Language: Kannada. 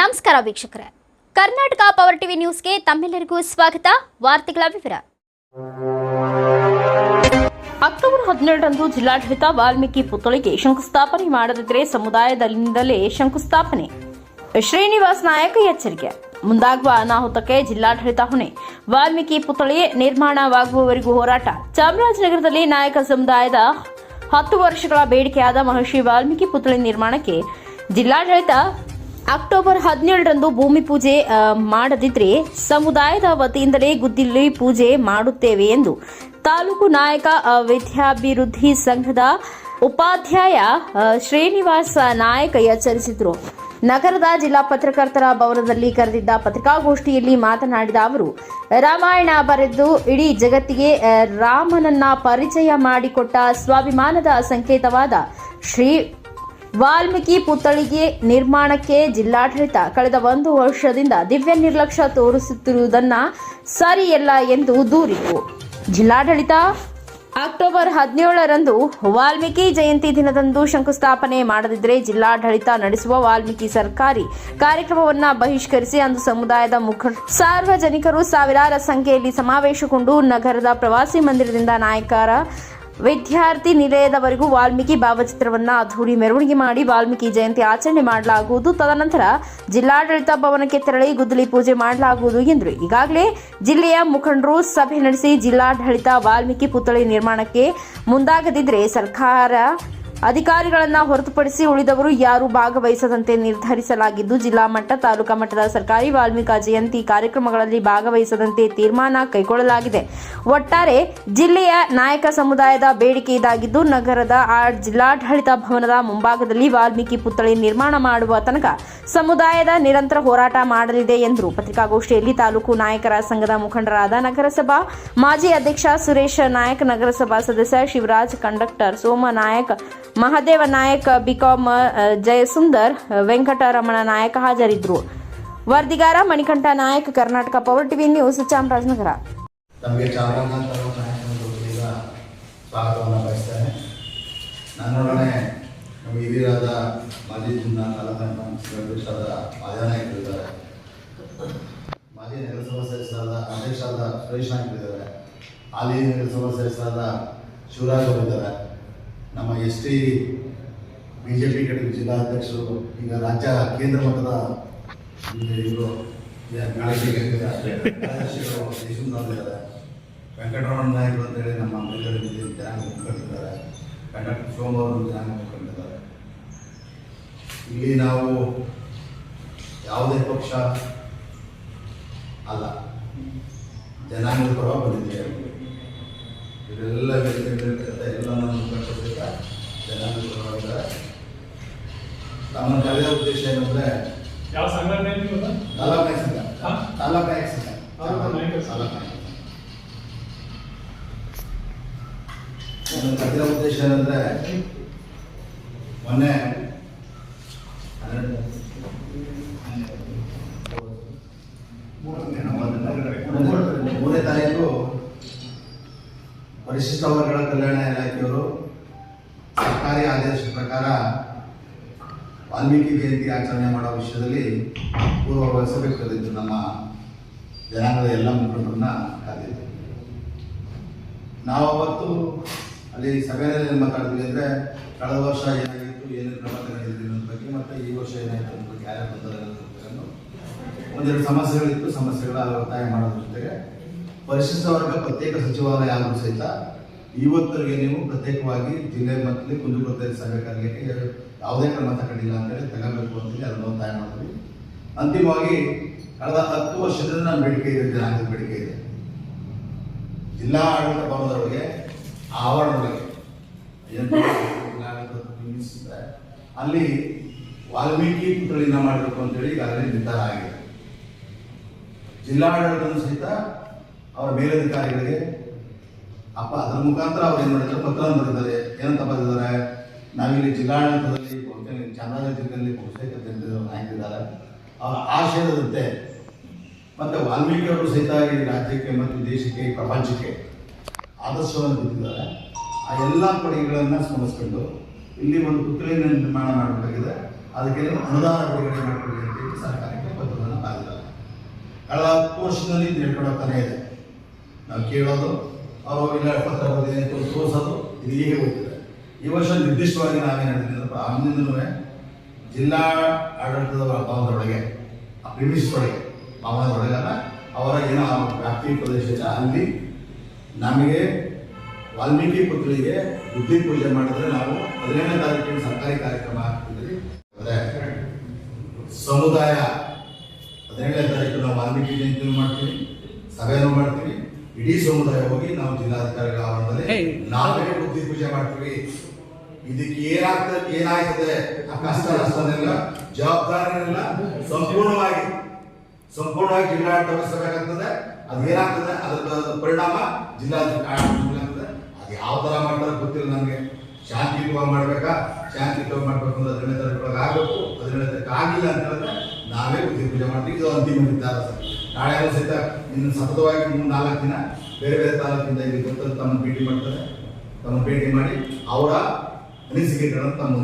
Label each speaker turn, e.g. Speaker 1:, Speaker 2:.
Speaker 1: ನಮಸ್ಕಾರ ವೀಕ್ಷಕರೇ. ಕರ್ನಾಟಕ ಪವರ್ ಟಿವಿ ನ್ಯೂಸ್ಗೆ ತಮ್ಮೆಲ್ಲರಿಗೂ ಸ್ವಾಗತ. ವಾರ್ತೆಗಳ ವಿವರ.
Speaker 2: ಅಕ್ಟೋಬರ್ ಹದಿನೆರಡರಂದು ಜಿಲ್ಲಾಡಳಿತ ವಾಲ್ಮೀಕಿ ಪುತ್ಥಳಿಗೆ ಶಂಕುಸ್ಥಾಪನೆ ಮಾಡದಿದ್ದರೆ ಸಮುದಾಯದಲ್ಲಿಂದಲೇ ಶಂಕುಸ್ಥಾಪನೆ. ಶ್ರೀನಿವಾಸ್ ನಾಯಕ್ ಎಚ್ಚರಿಕೆ. ಮುಂದಾಗುವ ಅನಾಹುತಕ್ಕೆ ಜಿಲ್ಲಾಡಳಿತ ಹೊಣೆ. ವಾಲ್ಮೀಕಿ ಪುತ್ಥಳಿ ನಿರ್ಮಾಣವಾಗುವವರೆಗೂ ಹೋರಾಟ. ಚಾಮರಾಜನಗರದಲ್ಲಿ ನಾಯಕ ಸಮುದಾಯದ ಹತ್ತು ವರ್ಷಗಳ ಬೇಡಿಕೆಯಾದ ಮಹರ್ಷಿ ವಾಲ್ಮೀಕಿ ಪುತ್ಥಳಿ ನಿರ್ಮಾಣಕ್ಕೆ ಜಿಲ್ಲಾಡಳಿತ ಅಕ್ಟೋಬರ್ ಹದಿನೇಳರಂದು ಭೂಮಿ ಪೂಜೆ ಮಾಡದಿದ್ರೆ ಸಮುದಾಯದ ವತಿಯಿಂದಲೇ ಗುದ್ದಿಲ್ಲಿ ಪೂಜೆ ಮಾಡುತ್ತೇವೆ ಎಂದು ತಾಲೂಕು ನಾಯಕ ವಿದ್ಯಾಭಿವೃದ್ಧಿ ಸಂಘದ ಉಪಾಧ್ಯಾಯ ಶ್ರೀನಿವಾಸ ನಾಯಕ ಎಚ್ಚರಿಸಿದರು. ನಗರದ ಜಿಲ್ಲಾ ಪತ್ರಕರ್ತರ ಭವನದಲ್ಲಿ ಕರೆದಿದ್ದ ಪತ್ರಿಕಾಗೋಷ್ಠಿಯಲ್ಲಿ ಮಾತನಾಡಿದ ಅವರು, ರಾಮಾಯಣ ಬರೆದು ಇಡೀ ಜಗತ್ತಿಗೆ ರಾಮನನ್ನ ಪರಿಚಯ ಮಾಡಿಕೊಟ್ಟ ಸ್ವಾಭಿಮಾನದ ಸಂಕೇತವಾದ ಶ್ರೀ ವಾಲ್ಮೀಕಿ ಪುತ್ಥಳಿಗೆ ನಿರ್ಮಾಣಕ್ಕೆ ಜಿಲ್ಲಾಡಳಿತ ಕಳೆದ ಒಂದು ವರ್ಷದಿಂದ ದಿವ್ಯ ನಿರ್ಲಕ್ಷ್ಯ ತೋರಿಸುತ್ತಿರುವುದನ್ನ ಸರಿಯಲ್ಲ ಎಂದು ದೂರಿತು ಜಿಲ್ಲಾಡಳಿತ ಅಕ್ಟೋಬರ್ ಹದಿನೇಳರಂದು ವಾಲ್ಮೀಕಿ ಜಯಂತಿ ದಿನದಂದು ಶಂಕುಸ್ಥಾಪನೆ ಮಾಡದಿದ್ದರೆ ಜಿಲ್ಲಾಡಳಿತ ನಡೆಸುವ ವಾಲ್ಮೀಕಿ ಸರ್ಕಾರಿ ಕಾರ್ಯಕ್ರಮವನ್ನು ಬಹಿಷ್ಕರಿಸಿ ಅಂದು ಸಮುದಾಯದ ಮುಖ ಸಾರ್ವಜನಿಕರು ಸಾವಿರಾರು ಸಂಖ್ಯೆಯಲ್ಲಿ ಸಮಾವೇಶಗೊಂಡು ನಗರದ ಪ್ರವಾಸಿ ಮಂದಿರದಿಂದ ನಾಯಕರ ವಿದ್ಯಾರ್ಥಿ ನಿಲಯದವರೆಗೂ ವಾಲ್ಮೀಕಿ ಭಾವಚಿತ್ರವನ್ನ ಅದ್ದೂರಿ ಮೆರವಣಿಗೆ ಮಾಡಿ ವಾಲ್ಮೀಕಿ ಜಯಂತಿ ಆಚರಣೆ ಮಾಡಲಾಗುವುದು. ತದನಂತರ ಜಿಲ್ಲಾಡಳಿತ ಭವನಕ್ಕೆ ತೆರಳಿ ಗುದ್ದಲಿ ಪೂಜೆ ಮಾಡಲಾಗುವುದು ಎಂದರು ಈಗಾಗಲೇ ಜಿಲ್ಲೆಯ ಮುಖಂಡರು ಸಭೆ ನಡೆಸಿ ಜಿಲ್ಲಾಡಳಿತ ವಾಲ್ಮೀಕಿ ಪುತ್ಥಳಿ ನಿರ್ಮಾಣಕ್ಕೆ ಮುಂದಾಗದಿದ್ದರೆ ಸರ್ಕಾರ ಅಧಿಕಾರಿಗಳನ್ನ ಹೊರತುಪಡಿಸಿ ಉಳಿದವರು ಯಾರು ಭಾಗವಹಿಸದಂತೆ ನಿರ್ಧರಿಸಲಾಗಿದ್ದು, ಜಿಲ್ಲಾ ಮಟ್ಟ, ತಾಲೂಕಾ ಮಟ್ಟದ ಸರ್ಕಾರಿ ವಾಲ್ಮೀಕಿ ಜಯಂತಿ ಕಾರ್ಯಕ್ರಮಗಳಲ್ಲಿ ಭಾಗವಹಿಸದಂತೆ ತೀರ್ಮಾನ ಕೈಗೊಳ್ಳಲಾಗಿದೆ. ಒಟ್ಟಾರೆ ಜಿಲ್ಲೆಯ ನಾಯಕ ಸಮುದಾಯದ ಬೇಡಿಕೆ ಇದಾಗಿದ್ದು, ನಗರದ ಆ ಜಿಲ್ಲಾಡಳಿತ ಭವನದ ಮುಂಭಾಗದಲ್ಲಿ ವಾಲ್ಮೀಕಿ ಪುತ್ಥಳಿ ನಿರ್ಮಾಣ ಮಾಡುವ ತನಕ ಸಮುದಾಯದ ನಿರಂತರ ಹೋರಾಟ ಮಾಡಲಿದೆ ಎಂದರು. ಪತ್ರಿಕಾಗೋಷ್ಠಿಯಲ್ಲಿ ತಾಲೂಕು ನಾಯಕರ ಸಂಘದ ಮುಖಂಡರಾದ ನಗರಸಭಾ ಮಾಜಿ ಅಧ್ಯಕ್ಷ ಸುರೇಶ್ ನಾಯಕ್, ನಗರಸಭಾ ಸದಸ್ಯ Shivraj, conductor Soma Nayak Mahadeva Nayak B Com Jayasundar Venkataramana Nayak ಹಾಜರಿದ್ದರು ವರದಿಗಾರ, Manikantha Nayak, Karnataka power TV news Chamarajanagar.
Speaker 3: ನಮಗೆ ಸ್ವಾಗತವನ್ನು ಬಯಸ್ತೇನೆ. ನನ್ನೊಡನೆ ನಮ್ಮ ಹಿರಿಯರಾದ ಮಾಜಿ ಜಿಲ್ಲಾ ತಾಲೂಕು ಅಧ್ಯಕ್ಷರಾದ ಮಾಜಾ ನಾಯಕರಿದ್ದಾರೆ ಮಾಜಿ ನಗರಸಭಾ ಸದಸ್ಯರಾದ ಅಧ್ಯಕ್ಷರಾದ ಸುರೇಶ್ ನಾಯಕರಿದ್ದಾರೆ ಹಾಲಿ ನಗರಸಭಾ ಸದಸ್ಯರಾದ ಶಿವರಾಜ್ ಅವರಿದ್ದಾರೆ S T B J P ಕಡೆ ಜಿಲ್ಲಾಧ್ಯಕ್ಷರು, ಈಗ ರಾಜ್ಯ ಕೇಂದ್ರ ಮಟ್ಟದ ಇವರು ವೆಂಕಟರಮಣ ನಾಯಕರು ಅಂತೇಳಿ ನಮ್ಮ ಅಂಬೇಡ್ಕರ್ ಜನಾಂಗ ಮುಖಂಡಿದ್ದಾರೆ ಕಂಡಕ್ಟರ್ ಸೋಮವಾರ ಜನಾಂಗ ಕಂಡಿದ್ದಾರೆ ಇಲ್ಲಿ ನಾವು ಯಾವುದೇ ಪಕ್ಷ ಅಲ್ಲ. ಜನಾಂಗದ ಪರವಾಗಿ ಬಂದಿದ್ದೇವೆ. ಇವರೆಲ್ಲ ವ್ಯಕ್ತಿಗಳಿರ್ತಕ್ಕಂಥ ಎಲ್ಲ ನಮ್ಮ ಮುಖಂಡರು ಸಹಿತ ಜನಾಂಗದ ಪರವಾಗಿದ್ದಾರೆ ನಮ್ಮ ಕರೆಯ ಉದ್ದೇಶ ಏನಂದ್ರೆ
Speaker 4: ಯಾವ ಸಂಘಟನೆ?
Speaker 3: ತಾಲೂಕು ನಾಯಕ ಸಂಘ? ತಾಲೂಕು ನಾಯಕ ಸಂಘ
Speaker 4: ತಾಲೂಕು ನಾಯಕ.
Speaker 3: ನನ್ನ ಉದ್ದೇಶ ಏನಂದ್ರೆ ಮೊನ್ನೆ ಹನ್ನೆರಡು- ಮೂರನೇ ತಾರೀಕು ಪರಿಶಿಷ್ಟ ವರ್ಗಗಳ ಕಲ್ಯಾಣ ಇಲಾಖೆಯವರು ಸರ್ಕಾರಿ ಆದೇಶದ ಪ್ರಕಾರ ವಾಲ್ಮೀಕಿ ಜಯಂತಿ ಆಚರಣೆ ಮಾಡೋ ವಿಷಯದಲ್ಲಿ ಪೂರ್ವ ಸಭೆ ಕರೆದಿದ್ದು ನಮ್ಮ ಜನಾಂಗದ ಎಲ್ಲ ಮುಖಂಡರನ್ನ ಕಾದಿದ್ದೆ ನಾವು ಅವತ್ತು ಅಲ್ಲಿ ಸಭೆಯಲ್ಲಿ ಮಾತಾಡಿದ್ವಿ ಅಂದರೆ ಕಳೆದ ವರ್ಷ ಏನಾಗಿತ್ತು, ಏನೇನು ಕ್ರಮ ತಗೊಂಡಿದ್ದೀವಿ ಅನ್ನೋದ್ರ ಬಗ್ಗೆ ಮತ್ತು ಈ ವರ್ಷ ಏನಾಯಿತು ಅನ್ನೋದ್ರ ಬಗ್ಗೆ ಯಾರ್ಯಾರು ಬಂದರೆ ಒಂದೆರಡು ಸಮಸ್ಯೆಗಳಿತ್ತು, ಸಮಸ್ಯೆಗಳ ಒತ್ತಾಯ ಮಾಡೋದ್ರ ಜೊತೆಗೆ ಪರಿಶಿಷ್ಟ ವರ್ಗ ಪ್ರತ್ಯೇಕ ಸಚಿವಾಲಯ ಆದರೂ ಸಹಿತ ಇವತ್ತರೆಗೆ ನೀವು ಪ್ರತ್ಯೇಕವಾಗಿ ಜಿಲ್ಲೆ ಮತ್ತು ಕುಂದು ಸಭೆ ಕರೆಯಲಿಕ್ಕೆ ಯಾವುದೇ ಕ್ರಮ ತಗೊಂಡಿಲ್ಲ ಅಂತೇಳಿ ತಗೋಬೇಕು ಅಂತೇಳಿ ಅದನ್ನು ಒತ್ತಾಯ ಮಾಡಿದ್ವಿ ಅಂತಿಮವಾಗಿ ಕಳೆದ ಹತ್ತು ವರ್ಷದಿಂದ ನಮ್ಮ ಬೇಡಿಕೆ ಇದೆ, ಜನಾಂಗದ ಬೇಡಿಕೆ ಇದೆ. ಜಿಲ್ಲಾ ಆಡಳಿತ ಭವನದೊಳಗೆ, ಆವರಣದೊಳಗೆ ಅಲ್ಲಿ ವಾಲ್ಮೀಕಿ ಪುತ್ರಳಿನ ಮಾಡಬೇಕು ಅಂತೇಳಿ ಈಗಾಗಲೇ ನಿರ್ಧಾರ ಆಗಿದೆ. ಜಿಲ್ಲಾಡಳಿತ ಸಹಿತ ಅವರ ಮೇಲಧಿಕಾರಿಗಳಿಗೆ ಅಪ್ಪ, ಅದರ ಮುಖಾಂತರ ಅವ್ರು ಏನು ಮಾಡಿದ್ದಾರೆ ಪತ್ರವನ್ನು ಬರೆದಿದ್ದಾರೆ. ಏನಂತ ಬರೆದಿದ್ದಾರೆ? ನಾವಿಲ್ಲಿ ಜಿಲ್ಲಾಡಳಿತದಲ್ಲಿ ಚಾಮರಾಜನಗರ ಜಿಲ್ಲೆಯಲ್ಲಿ ಬಹುತೇಕ ನಾಯಕರಿದ್ದಾರೆ ಅವರ ಆಶಯದಂತೆ ಮತ್ತು ವಾಲ್ಮೀಕಿ ಅವರು ಸಹಿತ ಈ ರಾಜ್ಯಕ್ಕೆ ಮತ್ತು ದೇಶಕ್ಕೆ ಪ್ರಪಂಚಕ್ಕೆ ಆದರ್ಶವನ್ನು ಬಿಟ್ಟಿದ್ದಾರೆ. ಆ ಎಲ್ಲ ಕೊಡುಗೆಗಳನ್ನು ಸ್ಮರಿಸ್ಕೊಂಡು ಇಲ್ಲಿ ಒಂದು ಪುತ್ರಿಯನ್ನು ನಿರ್ಮಾಣ ಮಾಡಬೇಕಾಗಿದೆ. ಅದಕ್ಕೆ ಅನುದಾನ ಬಿಡುಗಡೆ ಹೇಳಿ ಸರ್ಕಾರಕ್ಕೆ ಪತ್ರವನ್ನು ಕಳೆದ ಹತ್ತು ವರ್ಷದಲ್ಲಿ ಇದೆ. ನಾವು ಕೇಳೋದು ಅವರು ಇಲ್ಲ ಪತ್ರ ಬರೆದಿದೆ ಅಂತ ತೋರಿಸೋದು, ಇದು ಹೀಗೆ ಹೋಗ್ತದೆ. ಈ ವರ್ಷ ನಿರ್ದಿಷ್ಟವಾಗಿ ನಾವೇನು ಅಂದ್ರೆ ಅಂದಿನೂ ಜಿಲ್ಲಾ ಆಡಳಿತದ ಭವನದೊಳಗೆ, ಆ ಪ್ರಿಮಿಸ್ ಅಲ್ಲ, ಅವರ ಏನೋ ವ್ಯಾಪ್ತಿ ಪ್ರದೇಶ ಇದೆ ಅಲ್ಲಿ ನಮಗೆ ವಾಲ್ಮೀಕಿ ಪುತ್ರಿಗೆ ಬುದ್ಧಿ ಪೂಜೆ ಮಾಡಿದ್ರೆ ನಾವು ಹದಿನೇಳನೇ ತಾರೀಕಿನ ಸರ್ಕಾರಿ ಕಾರ್ಯಕ್ರಮ ಅದೇ ಸಮುದಾಯ, ಹದಿನೇಳನೇ ತಾರೀಕು ನಾವು ವಾಲ್ಮೀಕಿ ಜಯಂತಿನೂ ಮಾಡ್ತೀವಿ, ಸಭೆನೂ ಮಾಡ್ತೀವಿ. ಇಡೀ ಸಮುದಾಯ ಹೋಗಿ ನಾವು ಜಿಲ್ಲಾಧಿಕಾರಿಗಳ ಆವರಣದಲ್ಲಿ ನಾವೇ ಬುದ್ಧಿ ಪೂಜೆ ಮಾಡ್ತೀವಿ. ಇದಕ್ಕೆ ಏನಾಗ್ತದೆ ಏನಾಗ್ತದೆ ಆ ಕಷ್ಟ ನಷ್ಟನೆಲ್ಲ ಜವಾಬ್ದಾರಿನೆಲ್ಲ ಸಂಪೂರ್ಣವಾಗಿ ಸಂಪೂರ್ಣವಾಗಿ ಜಿಲ್ಲಾಡಳಿತ ವಹಿಸಬೇಕಾಗ್ತದೆ. ಅದೇನಾಗ್ತದೆ ಅದರ ಪರಿಣಾಮ ಜಿಲ್ಲಾಧಿಕಾರಿ ಅದು ಯಾವ ಥರ ಮಾಡ್ತಾರೆ ಗೊತ್ತಿಲ್ಲ ನನಗೆ ಶಾಂತಿಯುತವಾಗಿ ಮಾಡ್ಬೇಕಾ? ಶಾಂತಿಯುತವಾಗಿ ಮಾಡ್ಬೇಕು ಅಂದ್ರೆ ಹದಿನೇಳು ತಾರೀಕು ಆಗಬೇಕು. ಹದಿನೇಳು ತಾರೀಕು ಆಗಿಲ್ಲ ಅಂತ ಹೇಳಿದ್ರೆ ನಾವೇ ಬುದ್ಧಿ ಪೂಜೆ ಮಾಡ್ತೀವಿ. ಇದು ಅಂತಿಮ ನಿರ್ಧಾರ ಸರ್. ನಾಳೆ ಸಹಿತ ಇನ್ನು ಸತತವಾಗಿ ಮೂರು ನಾಲ್ಕು ದಿನ ಬೇರೆ ಬೇರೆ ತಾಲೂಕಿಂದ ಇಲ್ಲಿ ಗೊತ್ತಲ್ಲಿ ತಮ್ಮ ಭೇಟಿ ಮಾಡ್ತಾರೆ. ತಮ್ಮ ಭೇಟಿ ಮಾಡಿ ಅವರ ಅನಿಸಿಕೆಗಳನ್ನು ತಮ್ಮ